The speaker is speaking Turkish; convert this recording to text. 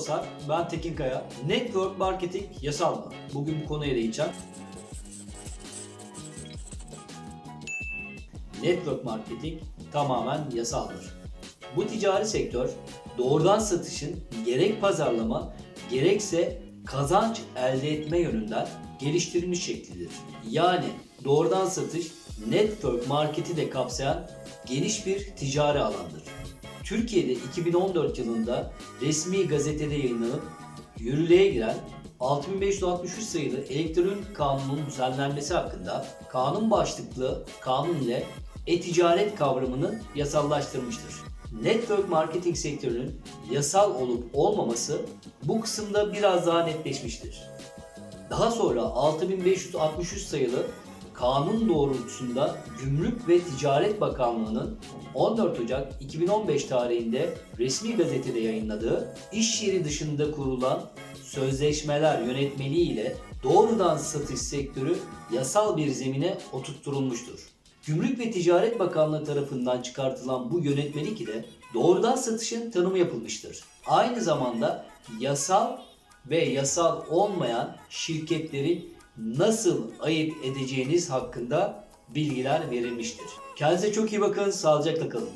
dostlar, ben Tekin Kaya. Network marketing yasal mı? Bugün bu konuya değineceğim. Network marketing tamamen yasaldır. Bu ticari sektör doğrudan satışın gerek pazarlama gerekse kazanç elde etme yönünden geliştirilmiş şeklidir. Yani doğrudan satış network marketi de kapsayan geniş bir ticari alandır. Türkiye'de 2014 yılında resmi gazetede yayınlanıp yürürlüğe giren 6563 sayılı elektronik kanunun düzenlenmesi hakkında kanun başlıklı kanun ile e-ticaret kavramını yasallaştırmıştır. Network marketing sektörünün yasal olup olmaması bu kısımda biraz daha netleşmiştir. Daha sonra 6563 sayılı kanun doğrultusunda Gümrük ve Ticaret Bakanlığı'nın 14 Ocak 2015 tarihinde resmi gazetede yayınladığı iş yeri dışında kurulan sözleşmeler yönetmeliği ile doğrudan satış sektörü yasal bir zemine oturtturulmuştur. Gümrük ve Ticaret Bakanlığı tarafından çıkartılan bu yönetmelik ile doğrudan satışın tanımı yapılmıştır. Aynı zamanda yasal ve yasal olmayan şirketleri nasıl ayırt edeceğiniz hakkında bilgiler verilmiştir. Kendinize çok iyi bakın, sağlıcakla kalın.